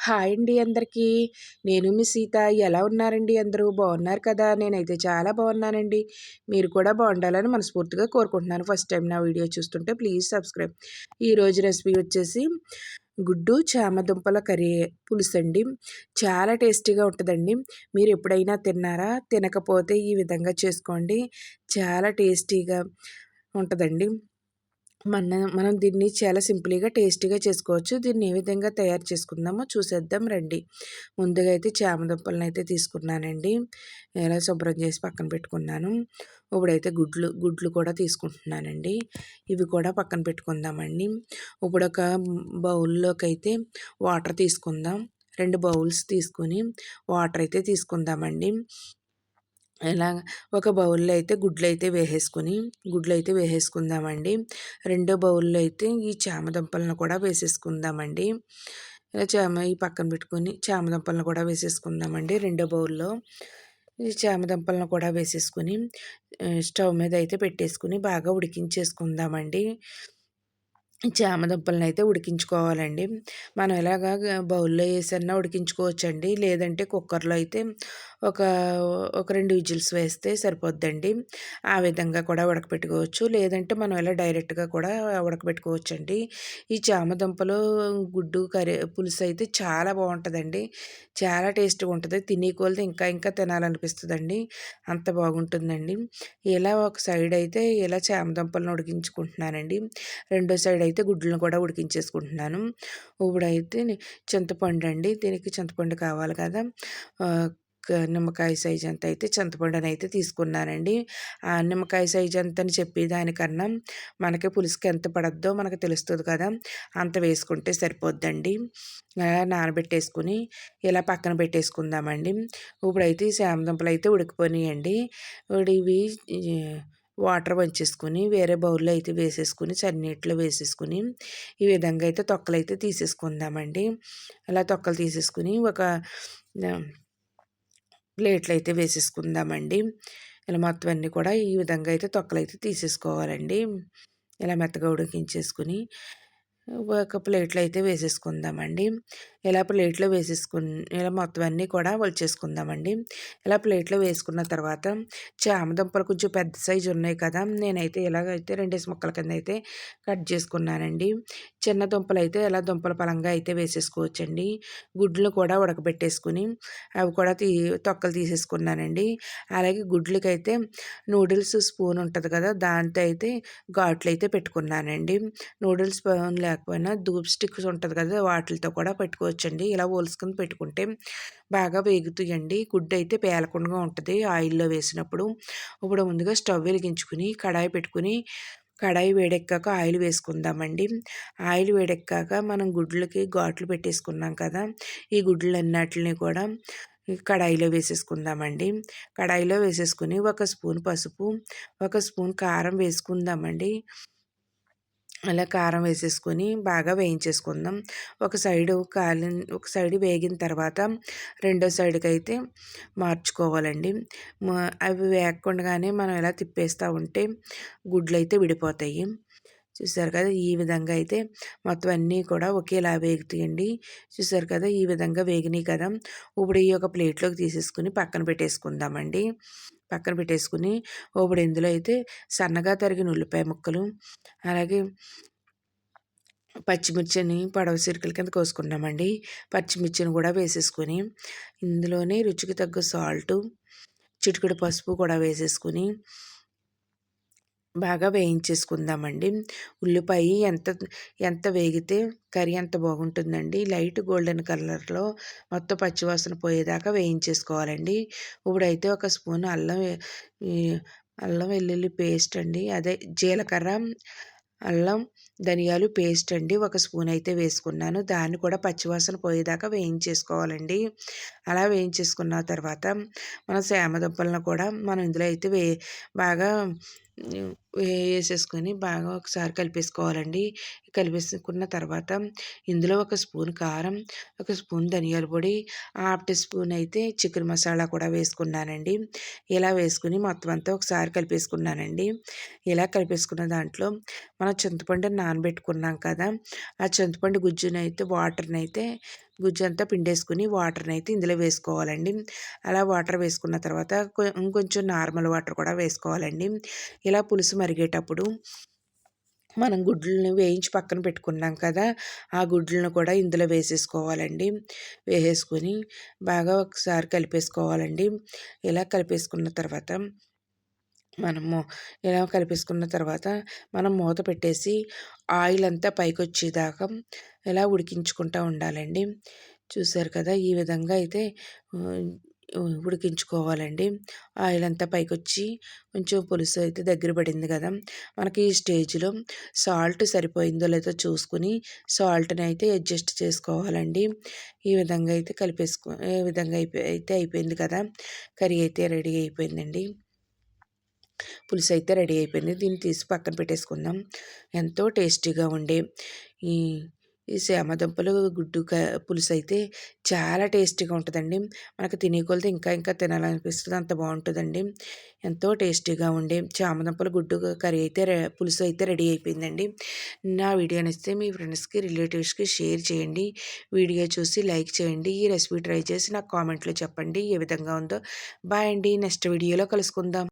Hi అండి అందరికీ. నేను మీ సీత. ఎలా ఉన్నారండి అందరూ? బాగున్నారు కదా? నేనైతే చాలా బాగున్నానండి. మీరు కూడా బాగుండాలని మనస్ఫూర్తిగా కోరుకుంటున్నాను. ఫస్ట్ టైం నా వీడియో చూస్తుంటే ప్లీజ్ సబ్స్క్రైబ్. ఈరోజు రెసిపీ వచ్చేసి గుడ్డు చామదుంపల కర్రీ పులుసు అండి. చాలా టేస్టీగా ఉంటుందండి. మీరు ఎప్పుడైనా తిన్నారా? తినకపోతే ఈ విధంగా చేసుకోండి. చాలా టేస్టీగా ఉంటుందండి. మన మనం దీన్ని చాలా సింపుల్గా టేస్టీగా చేసుకోవచ్చు. దీన్ని ఏ విధంగా తయారు చేసుకుందామో చూసేద్దాం రండి. ముందుగా అయితే చామదుంపలను అయితే తీసుకున్నానండి. ఎలా శుభ్రం చేసి పక్కన పెట్టుకున్నాను. ఇప్పుడైతే గుడ్లు గుడ్లు కూడా తీసుకుంటున్నానండి. ఇవి కూడా పక్కన పెట్టుకుందామండి. ఇప్పుడు ఒక బౌల్లోకి అయితే వాటర్ తీసుకుందాం. రెండు బౌల్స్ తీసుకొని వాటర్ అయితే తీసుకుందామండి. ఎలా ఒక బౌల్లో అయితే గుడ్లు అయితే వేసేసుకుని గుడ్లు అయితే వేసేసుకుందామండి. రెండో బౌల్లో అయితే ఈ చామదుంపలను కూడా వేసేసుకుందామండి. ఇలా చామ ఈ పక్కన పెట్టుకొని చామదుంపలను కూడా వేసేసుకుందామండి రెండో బౌల్లో. ఈ చామదుంపలను కూడా వేసేసుకుని స్టవ్ మీద అయితే పెట్టేసుకుని బాగా ఉడికించేసుకుందామండి. చామదుంపలను అయితే ఉడికించుకోవాలండి. మనం ఎలాగా బౌల్లో వేసన్నా ఉడికించుకోవచ్చండి. లేదంటే కుక్కర్లో అయితే ఒక ఒక రెండు విజిల్స్ వేస్తే సరిపోద్దండి. ఆ విధంగా కూడా ఉడకపెట్టుకోవచ్చు. లేదంటే మనం ఇలా డైరెక్ట్గా కూడా ఉడకబెట్టుకోవచ్చు అండి ఈ చామదుంపలు గుడ్డు కర్రీ పులుసు అయితే చాలా బాగుంటుందండి. చాలా టేస్ట్గా ఉంటుంది. తినే ఇంకా ఇంకా తినాలనిపిస్తుందండి. అంత బాగుంటుందండి. ఇలా ఒక సైడ్ అయితే ఇలా చామదుంపలను ఉడికించుకుంటున్నానండి. రెండో సైడ్ అయితే గుడ్లను కూడా ఉడికించేసుకుంటున్నాను. ఇప్పుడైతే చింతపండు అండి దీనికి చింతపండు కావాలి కదా. నిమ్మకాయ సైజ్ అంత అయితే చింతపండుని అయితే తీసుకున్నానండి. ఆ నిమ్మకాయ సైజ్ అంత అని చెప్పి దానికన్నా మనకి పులుసుకి ఎంత పడద్దో మనకు తెలుస్తుంది కదా అంత వేసుకుంటే సరిపోద్దండి. నానబెట్టేసుకుని ఇలా పక్కన పెట్టేసుకుందామండి. ఇప్పుడైతే శామదుంపలు అయితే ఉడికిపోయినాయండి. ఇవి వాటర్ వంచేసుకుని వేరే బౌల్లో అయితే వేసేసుకుని చన్నీటిలో వేసేసుకుని ఈ విధంగా అయితే తొక్కలు అయితే తీసేసుకుందామండి. అలా తొక్కలు తీసేసుకుని ఒక ప్లేట్లు అయితే వేసేసుకుందామండి. ఇలా మొత్తం అన్నీ కూడా ఈ విధంగా అయితే తొక్కలు అయితే తీసేసుకోవాలండి. ఇలా మెత్తగా ఉడికించేసుకుని ఒక ప్లేట్లో అయితే వేసేసుకుందామండి. ఇలా ప్లేట్లో వేసేసుకుని ఇలా మొత్తం అన్నీ కూడా వలిచేసుకుందామండి ఇలా ప్లేట్లో వేసుకున్న తర్వాత చామదుంపలు కొంచెం పెద్ద సైజు ఉన్నాయి కదా నేనైతే ఇలాగైతే రెండేసి ముక్కల కింద అయితే కట్ చేసుకున్నానండి. చిన్న దుంపలు అయితే ఇలా దుంపల పలంగా అయితే వేసేసుకోవచ్చండి. గుడ్లు కూడా ఉడకబెట్టేసుకుని అవి కూడా తీ తొక్కలు తీసేసుకున్నానండి. అలాగే గుడ్లకైతే నూడిల్స్ స్పూన్ ఉంటుంది కదా దాంతో అయితే ఘాట్లు అయితే పెట్టుకున్నానండి. నూడిల్స్ స్పూన్ లేకపోయినా ధూప్ స్టిక్స్ ఉంటుంది కదా వాటితో కూడా పెట్టుకోవచ్చండి. ఇలా ఓల్చుకుని పెట్టుకుంటే బాగా వేగుతాయండి గుడ్డు అయితే పేలకుండా ఉంటుంది ఆయిల్లో వేసినప్పుడు. ఇప్పుడు ముందుగా స్టవ్ వెలిగించుకుని కడాయి పెట్టుకుని కడాయి వేడెక్కాక ఆయిల్ వేసుకుందామండి. ఆయిల్ వేడెక్కాక మనం గుడ్లకి ఘాట్లు పెట్టేసుకున్నాం కదా ఈ గుడ్లు గుడ్లన్నిటిని కూడా కడాయిలో వేసేసుకుందామండి. కడాయిలో వేసేసుకుని ఒక స్పూన్ పసుపు ఒక స్పూన్ కారం వేసుకుందామండి. అలా కారం వేసేసుకొని బాగా వేయించేసుకుందాం. ఒక సైడు కాలి ఒక సైడు వేగిన తర్వాత రెండో సైడ్కి అయితే మార్చుకోవాలండి అవి వేగకుండానే మనం ఇలా తిప్పేస్తూ ఉంటే గుడ్లు అయితే విడిపోతాయి. చూసారు కదా ఈ విధంగా అయితే మొత్తం అన్నీ కూడా ఒకేలా వేగుతాయండి. చూసారు కదా ఈ విధంగా వేగినాయి కదా. ఇప్పుడు ఈ యొక్క ప్లేట్లోకి తీసేసుకుని పక్కన పెట్టేసుకుందామండి. పక్కన పెట్టేసుకుని ఇప్పుడు ఇందులో అయితే సన్నగా తరిగిన ఉల్లిపాయ ముక్కలు అలాగే పచ్చిమిర్చిని పొడవ సిరుకుల కింద కోసుకున్నామండి పచ్చిమిర్చిని కూడా వేసేసుకొని ఇందులోనే రుచికి తగ్గ సాల్టు చిటికెడు పసుపు కూడా వేసేసుకొని బాగా వేయించేసుకుందామండి. ఉల్లిపాయ ఎంత ఎంత వేగితే కర్రీ అంత బాగుంటుందండి. లైట్ గోల్డెన్ కలర్లో మొత్తం పచ్చివాసన పోయేదాకా వేయించేసుకోవాలండి. ఇప్పుడైతే ఒక స్పూన్ అల్లం అల్లం వెల్లుల్లి పేస్ట్ అండి. అదే జీలకర్ర అల్లం ధనియాలు పేస్ట్ అండి ఒక స్పూన్ అయితే వేసుకున్నాను. దాన్ని కూడా పచ్చివాసన పోయేదాకా వేయించేసుకోవాలండి. అలా వేయించేసుకున్న తర్వాత మన దుంపలను కూడా మనం ఇందులో అయితే వే బాగా వేసేసుకొని బాగా ఒకసారి కలిపేసుకోవాలండి. కలిపేసుకున్న తర్వాత ఇందులో ఒక స్పూన్ కారం ఒక స్పూన్ ధనియాల పొడి హాఫ్ టీ స్పూన్ అయితే చికెన్ మసాలా కూడా వేసుకున్నానండి. ఇలా వేసుకుని మొత్తం అంతా ఒకసారి కలిపేసుకున్నానండి. ఇలా కలిపేసుకున్న దాంట్లో మనం చింతపండు నానబెట్టుకున్నాం కదా ఆ చింతపండు గుజ్జునైతే వాటర్ని అయితే గుజ్జు అంతా పిండేసుకుని వాటర్ని అయితే ఇందులో వేసుకోవాలండి. అలా వాటర్ వేసుకున్న తర్వాత ఇంకొంచెం నార్మల్ వాటర్ కూడా వేసుకోవాలండి. ఇలా పులుసు మరిగేటప్పుడు మనం గుడ్లని వేయించి పక్కన పెట్టుకున్నాం కదా ఆ గుడ్లను కూడా ఇందులో వేసేసుకోవాలండి. వేసేసుకొని బాగా ఒకసారి కలిపేసుకోవాలండి. ఇలా కలిపేసుకున్న తర్వాత మనము ఇలా కలిపేసుకున్న తర్వాత మనం మూత పెట్టేసి ఆయిల్ అంతా పైకి వచ్చేదాకా ఇలా ఉడికించుకుంటూ ఉండాలండి. చూసారు కదా! ఈ విధంగా అయితే ఉడికించుకోవాలండి ఆయిల్ అంతా పైకి వచ్చి కొంచెం పులుసు అయితే దగ్గర పడింది కదా! మనకి ఈ స్టేజ్లో సాల్ట్ సరిపోయిందో లేదో చూసుకుని సాల్ట్ని అయితే అడ్జస్ట్ చేసుకోవాలండి. ఈ విధంగా అయితే కలిపేసుకో ఈ విధంగా అయిపోయి అయితే అయిపోయింది కదా! కర్రీ అయితే రెడీ అయిపోయిందండి. పులుసు అయితే రెడీ అయిపోయింది. దీన్ని తీసి పక్కన పెట్టేసుకుందాం. ఎంతో టేస్టీగా ఉండే ఈ ఈ దుంపలు గుడ్డు పులుసు అయితే చాలా టేస్టీగా ఉంటుందండి. మనకు తినే కొలత ఇంకా ఇంకా తినాలనిపిస్తుంది. అంత బాగుంటుందండి. ఎంతో టేస్టీగా ఉండే చామదుంపల గుడ్డు కర్రీ అయితే పులుసు అయితే రెడీ అయిపోయిందండి. నా వీడియో నచ్చితే మీ ఫ్రెండ్స్కి రిలేటివ్స్కి షేర్ చేయండి. వీడియో చూసి లైక్ చేయండి. ఈ రెసిపీ ట్రై చేసి నాకు కామెంట్లో చెప్పండి. ఏ విధంగా ఉందో. బాయ్ అండి. నెక్స్ట్ వీడియోలో కలుసుకుందాం.